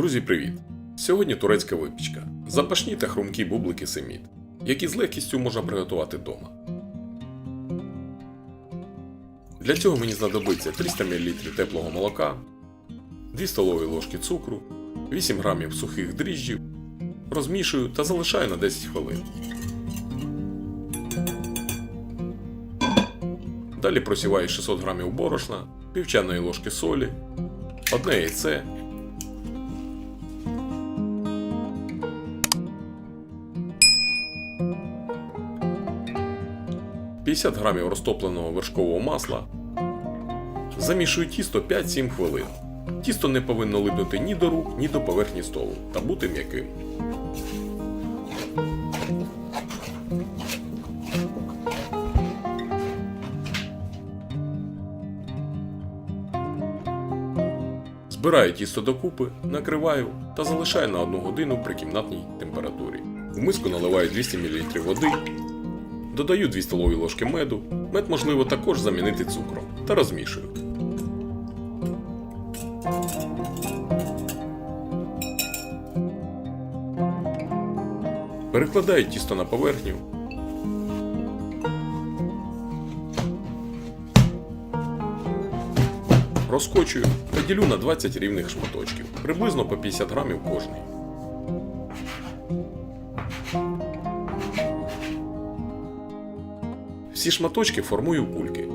Друзі, привіт! Сьогодні турецька випічка. Запашні та хрумкі бублики семіт, які з легкістю можна приготувати вдома. Для цього мені знадобиться 300 мл теплого молока, 2 столові ложки цукру, 8 грамів сухих дріжджів. Розмішую та залишаю на 10 хвилин. Далі просіваю 600 грамів борошна, пів чайної ложки солі, одне яйце, – 50 грамів розтопленого вершкового масла. Замішую тісто 5-7 хвилин. Тісто не повинно липнути ні до рук, ні до поверхні столу та бути м'яким. Збираю тісто докупи, накриваю та залишаю на 1 годину при кімнатній температурі. В миску наливаю 200 мл води, додаю 2 столові ложки меду. Мед можливо також замінити цукром та розмішую. Перекладаю тісто на поверхню. Розкочую та ділю на 20 рівних шматочків, приблизно по 50 грамів кожний. Всі шматочки формую кульки.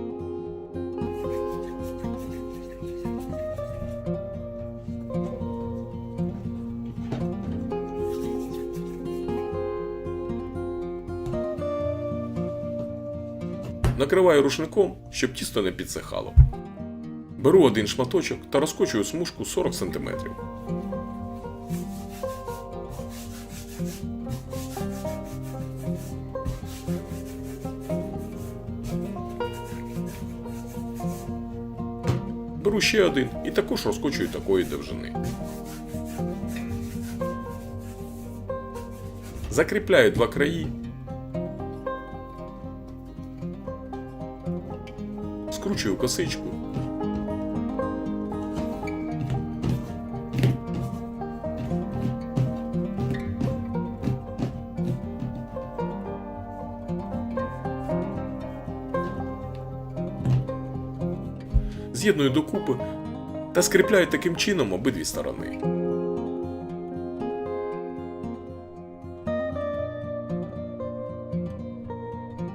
Накриваю рушником, щоб тісто не підсихало. Беру один шматочок та розкочую смужку 40 см. Беру ще один і також розкочую такої довжини. Закріпляю два краї. Скручую косичку. З'єдную докупи та скріпляю таким чином обидві сторони.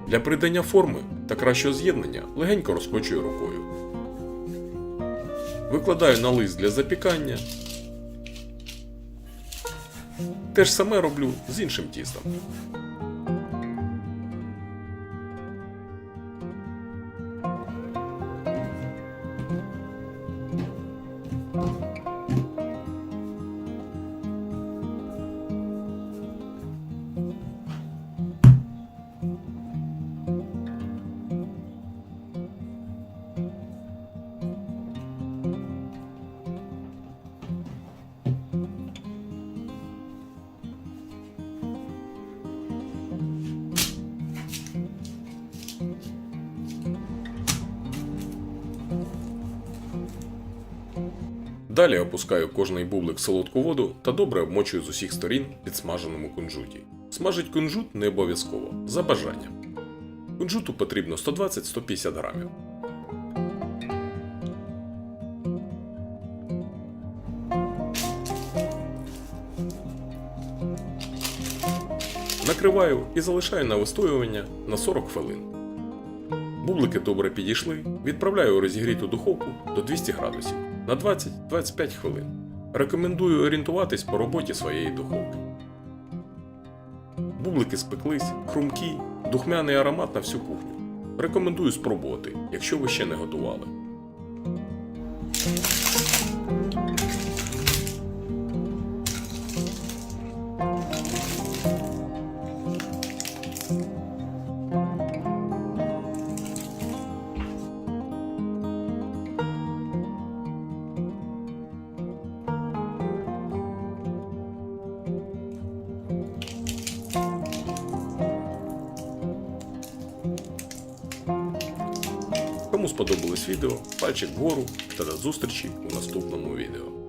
Для придання форми та кращого з'єднання легенько розкочую рукою. Викладаю на лист для запікання. Те ж саме роблю з іншим тістом. Далі опускаю кожний бублик в солодку воду та добре обмочую з усіх сторін підсмаженому кунжуті. Смажить кунжут не обов'язково, за бажанням. Кунжуту потрібно 120-150 грамів. Накриваю і залишаю на вистоювання на 40 хвилин. Бублики добре підійшли, відправляю у розігріту духовку до 200 градусів на 20-25 хвилин. Рекомендую орієнтуватись по роботі своєї духовки. Бублики спеклись, хрумкі, духмяний аромат на всю кухню. Рекомендую спробувати, якщо ви ще не готували. Кому сподобалось відео, пальчик вгору та до зустрічі у наступному відео.